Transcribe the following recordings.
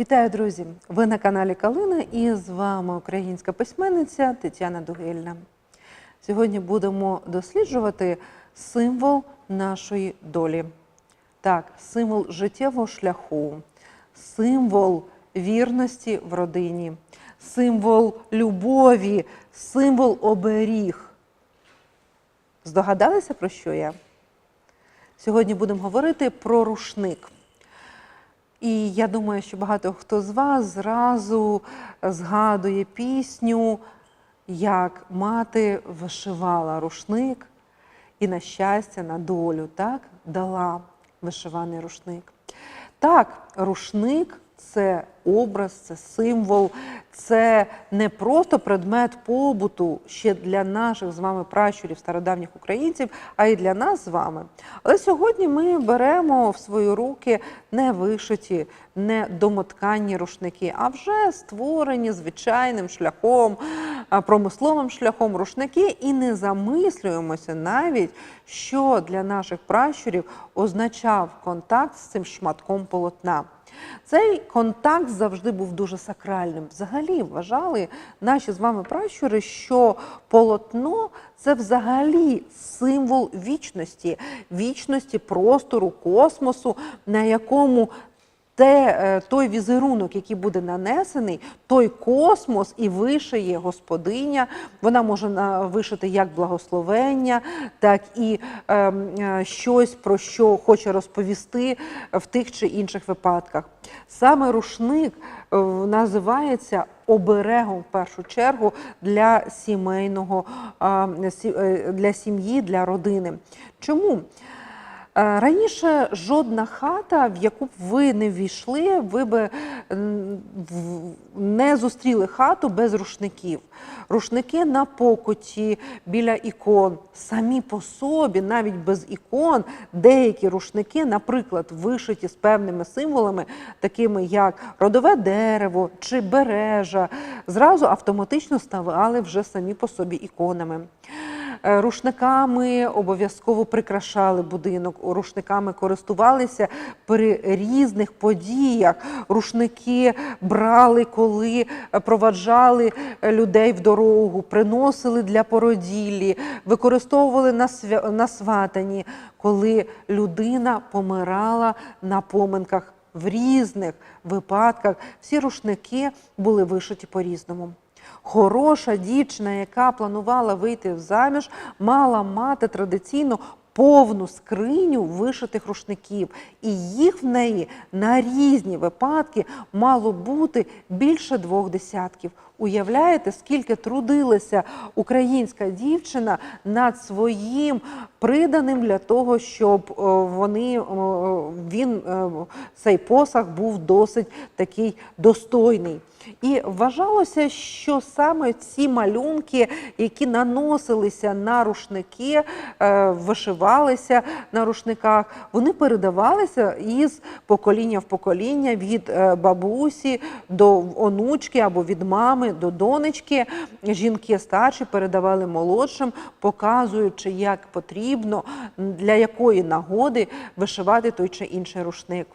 Вітаю, друзі! Ви на каналі Калина і з вами українська письменниця Тетяна Дугельна. Сьогодні будемо досліджувати символ нашої долі. Так, символ життєвого шляху, символ вірності в родині, символ любові, символ оберіг. Здогадалися, про що я? Сьогодні будемо говорити про рушник. І я думаю, що багато хто з вас зразу згадує пісню, як мати вишивала рушник і, на щастя, на долю так, дала вишиваний рушник. Так, рушник це образ, це символ, це не просто предмет побуту ще для наших з вами пращурів, стародавніх українців, а й для нас з вами. Але сьогодні ми беремо в свої руки не вишиті, не домотканні рушники, а вже створені звичайним шляхом, промисловим шляхом рушники, і не замислюємося навіть, що для наших пращурів означав контакт з цим шматком полотна. Цей контакт завжди був дуже сакральним. Взагалі вважали наші з вами пращури, що полотно це взагалі символ вічності, вічності простору, космосу, на якому те, е, той візерунок, який буде нанесений, той космос і вишиє господиня. Вона може вишити як благословення, так і ем, е, щось, про що хоче розповісти в тих чи інших випадках. Саме рушник е, називається оберегом в першу чергу для сімейного сі- е, для сім'ї, для родини. Чому? Е, Раніше жодна хата, в яку б ви не ввійшли, ви в- не зустріли хату без рушників. Рушники на покуті, біля ікон, самі по собі, навіть без ікон, деякі рушники, наприклад, вишиті з певними символами, такими як родове дерево чи бережа, зразу автоматично ставали вже самі по собі іконами. Е, Рушниками обов'язково прикрашали будинок, рушниками користувалися при різних подіях. Рушники брали, коли е, проваджали е, людей в дорогу, приносили для породіллі, використовували на, свя... на сватані, коли людина помирала на поминках. В різних випадках всі рушники були вишиті по-різному. Хороша дівчина, яка планувала вийти в заміж, мала мати традиційно повну скриню вишитих рушників, і їх в неї на різні випадки мало бути більше двох десятків. Уявляєте, скільки трудилася українська дівчина над своїм приданим для того, щоб е, вони е, він е, цей посаг був досить такий достойний. І вважалося, що саме ці малюнки, які наносилися на рушники, е, вишивалися на рушниках, вони передавалися із покоління в покоління від е, бабусі до онучки або від мами до донечки. Жінки старші передавали молодшим, показуючи, як потрібно для якої нагоди вишивати той чи інший рушник.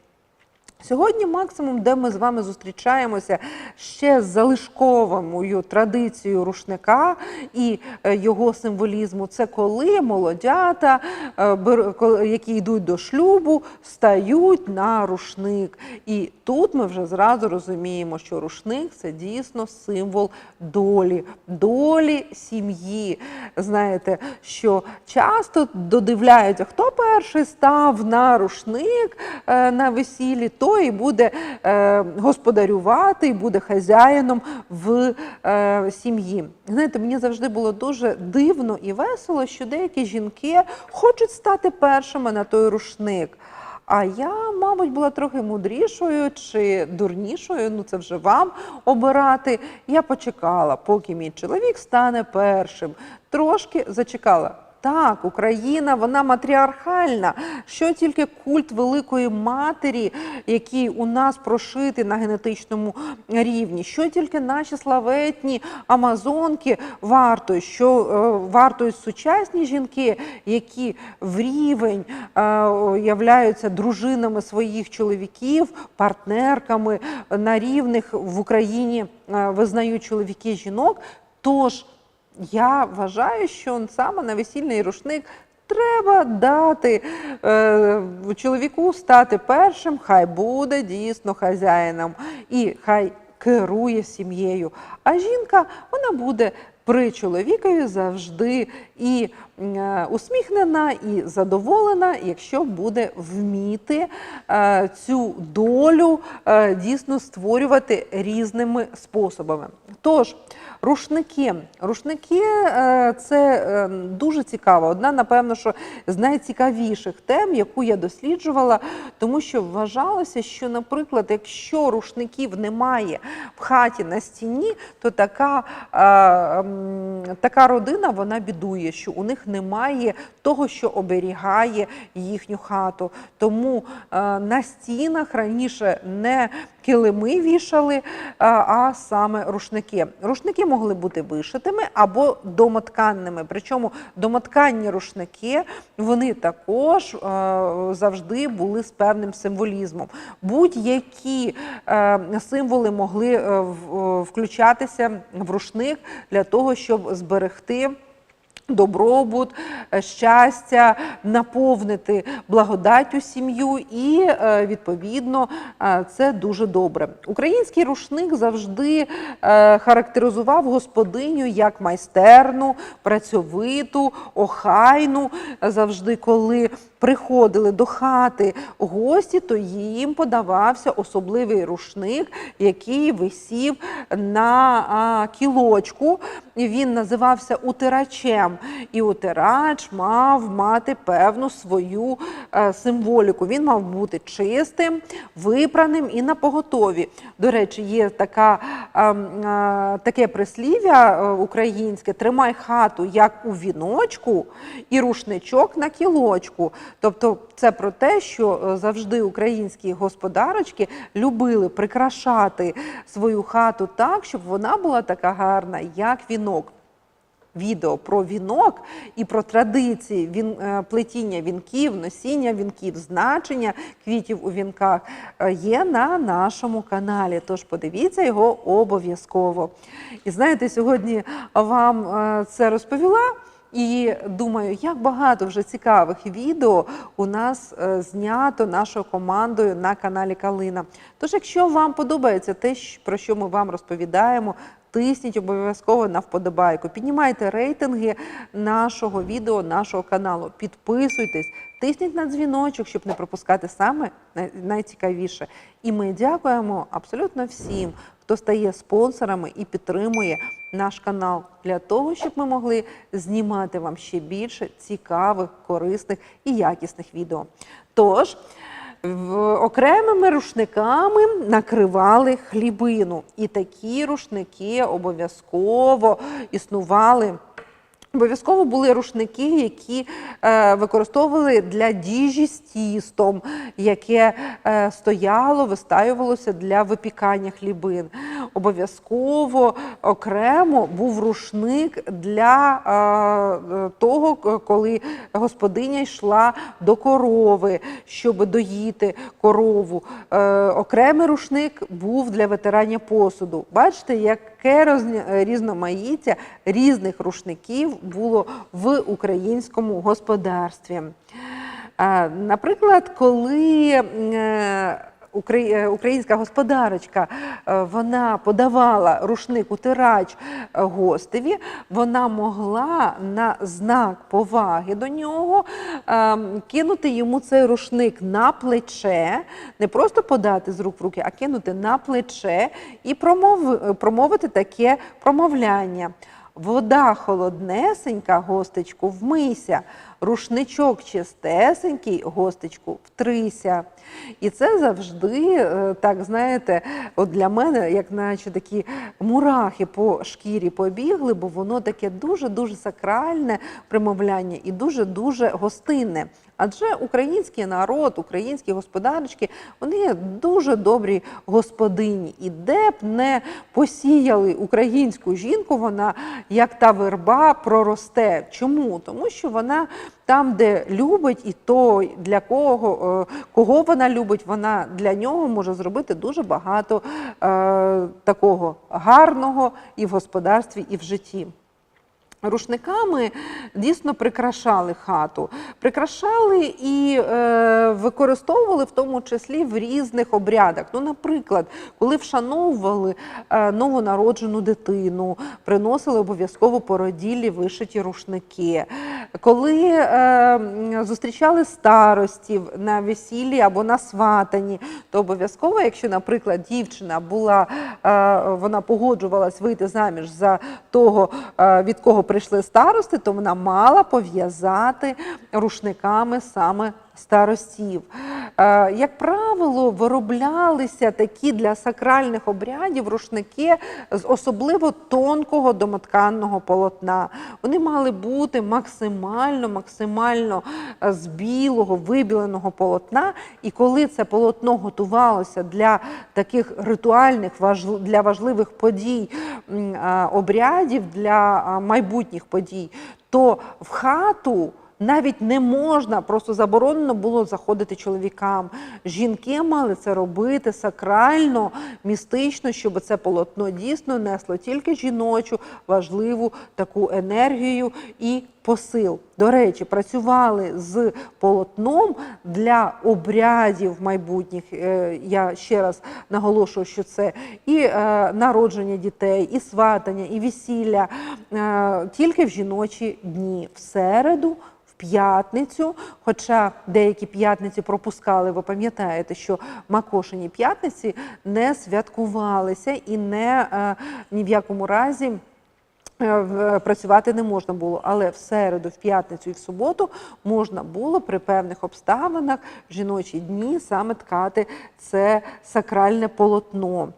Сьогодні максимум, де ми з вами зустрічаємося ще з залишковою традицією рушника і е, його символізму, це коли молодята, е, які йдуть до шлюбу, стають на рушник. І тут ми вже зразу розуміємо, що рушник це дійсно символ долі, долі сім'ї. Знаєте, що часто додивляються, хто перший став на рушник е, на весіллі, і буде е, господарювати, і буде хазяїном в е, сім'ї. Знаєте, мені завжди було дуже дивно і весело, що деякі жінки хочуть стати першими на той рушник. А я, мабуть, була трохи мудрішою чи дурнішою, ну це вже вам обирати. Я почекала, поки мій чоловік стане першим. Трошки зачекала. Так, Україна вона матріархальна. Що тільки культ великої матері, який у нас прошитий на генетичному рівні, що тільки наші славетні амазонки вартують, що е, вартують сучасні жінки, які в рівень е, являються дружинами своїх чоловіків, партнерками на рівних в Україні е, визнають чоловіки жінок. Тож я вважаю, що саме на весільний рушник треба дати е, чоловіку стати першим, хай буде дійсно хазяїном і хай керує сім'єю. А жінка вона буде при чоловікові завжди і е, усміхнена, і задоволена, якщо буде вміти е, цю долю е, дійсно створювати різними способами. Тож, рушники. Рушники е, це е, дуже цікаво. Одна, напевно, що з найцікавіших тем, яку я досліджувала, тому що вважалося, що, наприклад, якщо рушників немає в хаті на стіні, то така, е, така родина вона бідує, що у них немає того, що оберігає їхню хату. Тому на стінах раніше не килими вішали, а, саме рушники. Рушники могли бути вишитими або домотканними. Причому домотканні рушники вони також е, завжди були з певним символізмом. Будь-які е, символи могли е, включатися в рушник для того, щоб зберегти. Добробут, е, щастя, наповнити благодаттю сім'ю, і е, відповідно е, це дуже добре. Український рушник завжди характеризував господиню як майстерну, працьовиту, охайну. Завжди, коли приходили до хати гості, то їм подавався особливий рушник, який висів на кілочку. Він називався утирачем. І утирач мав мати певну свою е, символіку. Він мав бути чистим, випраним і на поготові. До речі, є така, е, е, таке прислів'я е, українське: тримай хату як у віночку і рушничок на кілочку. Тобто, це про те, що е, завжди українські господарочки любили прикрашати свою хату так, щоб вона була така гарна, як вінок. Відео про вінок і про традиції він, е, плетіння вінків, носіння вінків, значення квітів у вінках е, є на нашому каналі. Тож подивіться його обов'язково. І знаєте, сьогодні вам це розповіла. І думаю, як багато вже цікавих відео у нас е, знято нашою командою на каналі Калина. Тож, якщо вам подобається те, про що ми вам розповідаємо, тисніть обов'язково на вподобайку, піднімайте рейтинги нашого відео, нашого каналу, підписуйтесь, тисніть на дзвіночок, щоб не пропускати саме найцікавіше. І ми дякуємо абсолютно всім, хто стає спонсорами і підтримує наш канал для того, щоб ми могли знімати вам ще більше цікавих, корисних і якісних відео. Тож окремими рушниками накривали хлібину, і такі рушники обов'язково існували. Обов'язково були рушники, які е, використовували для діжі з тістом, яке е, стояло, вистаювалося для випікання хлібин. Обов'язково окремо був рушник для е, того, коли господиня йшла до корови, щоб доїти корову. Окремий рушник був для витирання посуду. Бачите, яке розні- різноманіття різних рушників було в українському господарстві. Е, Наприклад, коли е, е, українська господарочка е, вона подавала рушник утирач е, гостеві, вона могла на знак поваги до нього е, кинути йому цей рушник на плече, не просто подати з рук в руки, а кинути на плече і промов, промовити таке промовляння. Вода холоднесенька, гостечку, вмийся. рушничок чистесенький, гостечку, втрися. І це завжди, е, так знаєте, от для мене, як наче такі мурахи по шкірі побігли, бо воно таке дуже-дуже сакральне примовляння і дуже-дуже гостинне. Адже український народ, українські господарочки, вони дуже добрі господині. І де б не посіяли українську жінку, вона як та верба проросте. Чому? Тому що вона там, де любить, і то для кого, е, кого вона любить, вона для нього може зробити дуже багато е, такого гарного і в господарстві, і в житті. Рушниками дійсно прикрашали хату, прикрашали і е, використовували в тому числі в різних обрядах. Ну, наприклад, коли вшановували е, новонароджену дитину, приносили обов'язково породіллі вишиті рушники. Коли е, зустрічали старостів на весіллі або на сватанні, то обов'язково, якщо, наприклад, дівчина була, е, вона погоджувалась вийти заміж за того, е, від кого прийшли старости, то вона мала пов'язати рушниками саме старостів. Е, Як правило, вироблялися такі для сакральних обрядів рушники з особливо тонкого домотканного полотна. Вони мали бути максимально, максимально е, з білого, вибіленого полотна. І коли це полотно готувалося для таких ритуальних, для важливих подій, обрядів, для майбутніх подій, то в хату навіть не можна, просто заборонено було заходити чоловікам. Жінки мали це робити сакрально, містично, щоб це полотно дійсно несло тільки жіночу важливу таку енергію і посил. До речі, працювали з полотном для обрядів майбутніх. Е, Я ще раз наголошую, що це і е, народження дітей, і сватання, і весілля е, тільки в жіночі дні в середу. П'ятницю, хоча деякі п'ятниці пропускали, ви пам'ятаєте, що Макошині п'ятниці не святкувалися і не е, ні в якому разі. е, Працювати не можна було, але в середу, в п'ятницю і в суботу можна було при певних обставинах в жіночі дні саме ткати це сакральне полотно.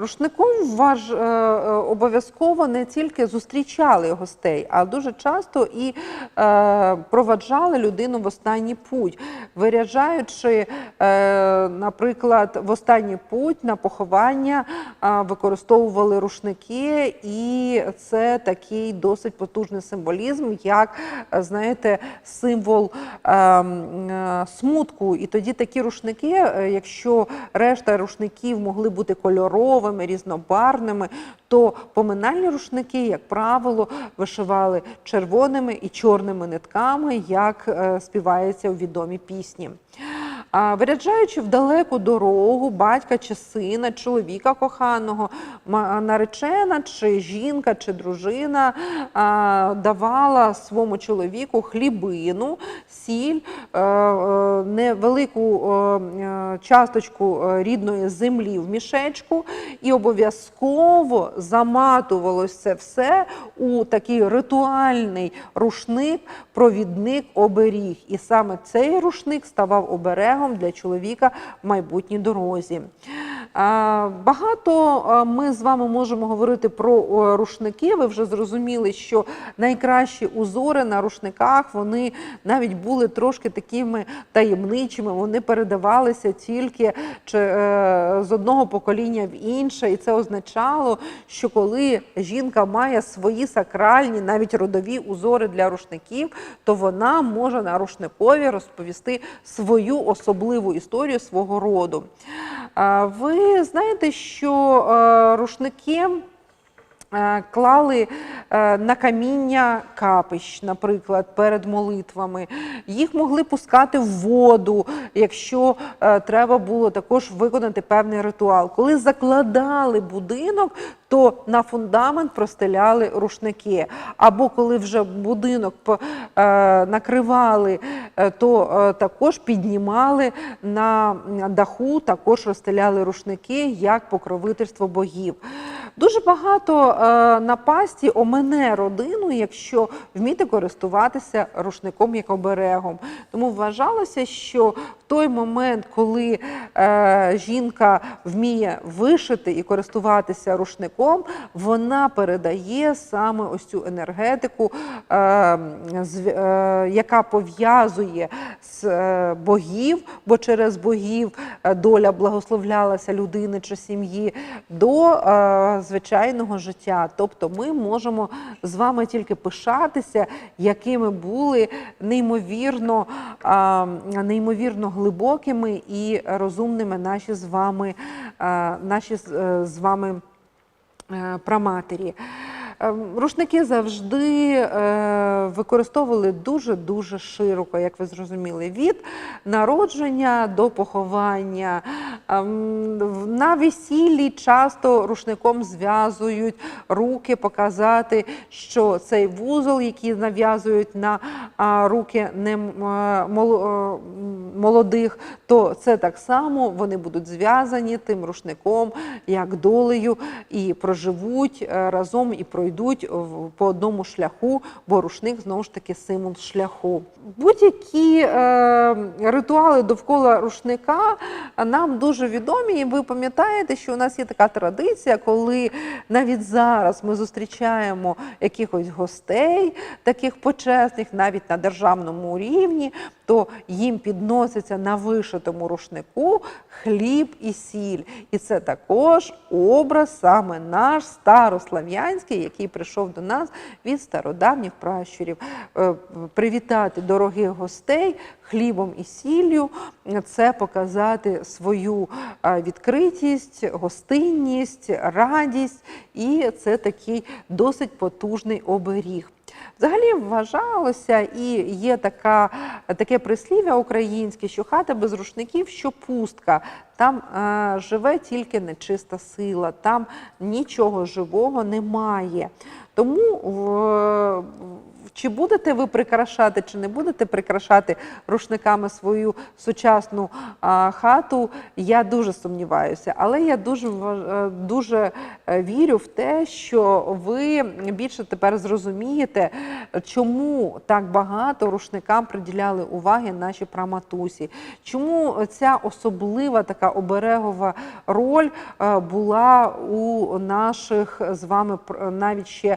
Рушником важ, е, е, обов'язково не тільки зустрічали гостей, а дуже часто і е, проваджали людину в останній путь, виряджаючи, наприклад, в останній путь на поховання використовували рушники, і це такий досить потужний символізм, як знаєте, символ е, м, е, смутку. І тоді такі рушники, якщо решта рушників могли бути кольоровими, різнобарвними, то поминальні рушники, як правило, вишивали червоними і чорними нитками, як е, співається у відомій пісні. Виряджаючи в далеку дорогу батька чи сина, чоловіка коханого, наречена чи жінка чи дружина давала своєму чоловіку хлібину, сіль, е, е, невелику е, часточку рідної землі в мішечку, і обов'язково заматувалось це все у такий ритуальний рушник, провідник оберіг. І саме цей рушник ставав оберегом для чоловіка в майбутній дорозі. Багато ми з вами можемо говорити про рушники. Ви вже зрозуміли, що найкращі узори на рушниках вони навіть були трошки такими таємничими. Вони передавалися тільки е, з одного покоління в інше, і це означало, що коли жінка має свої сакральні, навіть родові узори для рушників, то вона може на рушникові розповісти свою особливу історію свого роду. Ви знаєте, що е, рушники е, клали е, на каміння капищ, наприклад, перед молитвами. Їх могли пускати в воду, якщо е, треба було також виконати певний ритуал. Коли закладали будинок, то на фундамент простеляли рушники. Або коли вже будинок е, накривали, е, то також піднімали на даху, також розстеляли рушники як покровительство богів. Дуже багато напасті омине родину, якщо вміти користуватися рушником як оберегом. Тому вважалося, що той момент, коли е, жінка вміє вишити і користуватися рушником, вона передає саме ось цю енергетику, е, зв- е, яка пов'язує з е, богів, бо через богів е, доля благословлялася людини чи сім'ї до е, звичайного життя. Тобто ми можемо з вами тільки пишатися, якими були неймовірно, е, неймовірно глибокими і розумними наші з вами, е, наші з- е, вами е, праматері. Рушники завжди використовували дуже-дуже широко, як ви зрозуміли, від народження до поховання. Ем, На весіллі часто рушником зв'язують руки, показати, що цей вузол, який нав'язують на руки е, е, молодих, то це так само вони будуть зв'язані тим рушником, як долею, і проживуть е, разом і пройдуть по одному шляху, бо рушник знову ж таки символ шляху. Будь-які ритуали довкола рушника нам дуже відомі. І ви пам'ятаєте, що у нас є така традиція, коли навіть зараз ми зустрічаємо якихось гостей, таких почесних, навіть на державному рівні, то їм підноситься на вишитому рушнику хліб і сіль. І це також образ саме наш старослав'янський, який прийшов до нас від стародавніх пращурів. Е, Привітати дорогих гостей хлібом і сіллю це показати свою відкритість, гостинність, радість, і це такий досить потужний оберіг. Взагалі вважалося і є така, таке прислів'я українське, що хата без рушників, що пустка. Там е, живе тільки нечиста сила, там нічого живого немає. Тому чи будете ви прикрашати, чи не будете прикрашати рушниками свою сучасну хату, я дуже сумніваюся. Але я дуже, е, дуже е, вірю в те, що ви більше тепер зрозумієте, чому так багато рушникам приділяли уваги наші праматусі, чому ця особлива така оберегова роль е, була у наших з вами навіть ще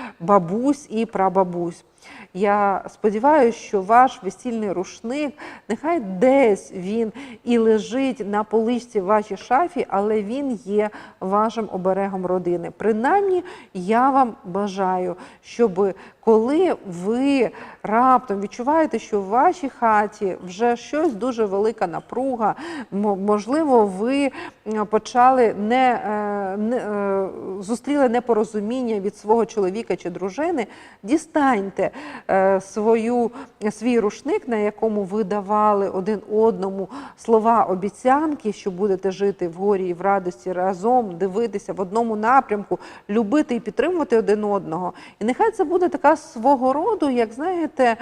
бабусь і прабабусь. Я сподіваюся, що ваш весільний рушник, нехай десь він і лежить на поличці в вашій шафі, але він є вашим оберегом родини. Принаймні, я вам бажаю, щоб коли ви раптом відчуваєте, що в вашій хаті вже щось дуже велика напруга, можливо, ви почали не, е, не е, зустріли непорозуміння від свого чоловіка чи дружини, дістаньте е, свою, свій рушник, на якому ви давали один одному слова обіцянки, що будете жити в горі і в радості разом, дивитися в одному напрямку, любити і підтримувати один одного. І нехай це буде така свого роду, як знаєте.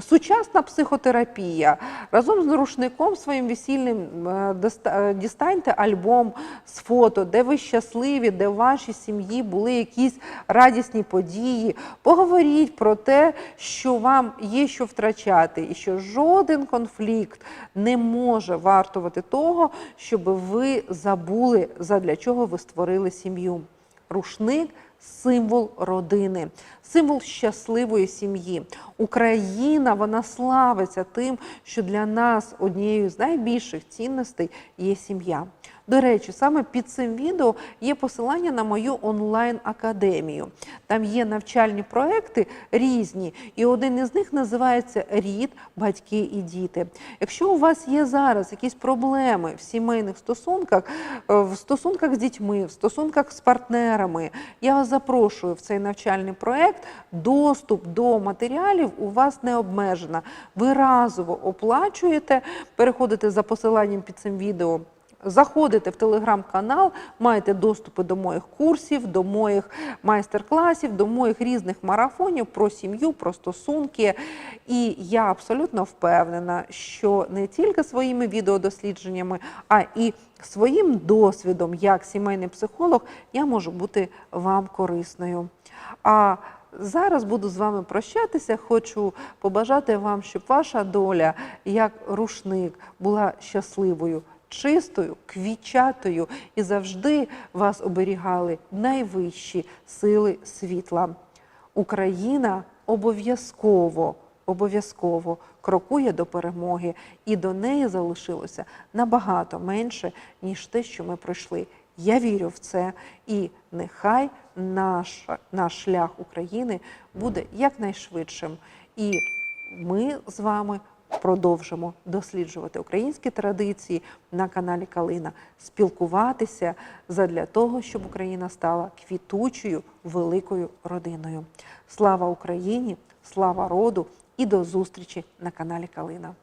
Сучасна психотерапія разом з рушником своїм весільним е, е, дістаньте альбом з фото, де ви щасливі, де в вашій сім'ї були якісь радісні події. Поговоріть про те, що вам є що втрачати, і що жоден конфлікт не може вартувати того, щоб ви забули, задля чого ви створили сім'ю. Рушник символ родини, символ щасливої сім'ї. Україна вона славиться тим, що для нас однією з найбільших цінностей є сім'я. До речі, саме під цим відео є посилання на мою онлайн-академію. Там є навчальні проекти різні, і один із них називається Рід, батьки і діти. Якщо у вас є зараз якісь проблеми в сімейних стосунках, е, в стосунках з дітьми, в стосунках з партнерами, я вас запрошую в цей навчальний проект. Доступ до матеріалів у вас не обмежена. Ви разово оплачуєте, переходите за посиланням під цим відео заходите в телеграм-канал, маєте доступи до моїх курсів, до моїх майстер-класів, до моїх різних марафонів про сім'ю, про стосунки. І я абсолютно впевнена, що не тільки своїми відеодослідженнями, а і своїм досвідом як сімейний психолог я можу бути вам корисною. А зараз буду з вами прощатися. Хочу побажати вам, щоб ваша доля як рушник була щасливою, чистою, квітчатою і завжди вас оберігали найвищі сили світла. Україна обов'язково, обов'язково крокує до перемоги, і до неї залишилося набагато менше, ніж те, що ми пройшли. Я вірю в це, і нехай наш, наш шлях України буде якнайшвидшим. І ми з вами продовжимо досліджувати українські традиції на каналі Калина, спілкуватися задля того, щоб Україна стала квітучою великою родиною. Слава Україні! Слава роду! І до зустрічі на каналі Калина.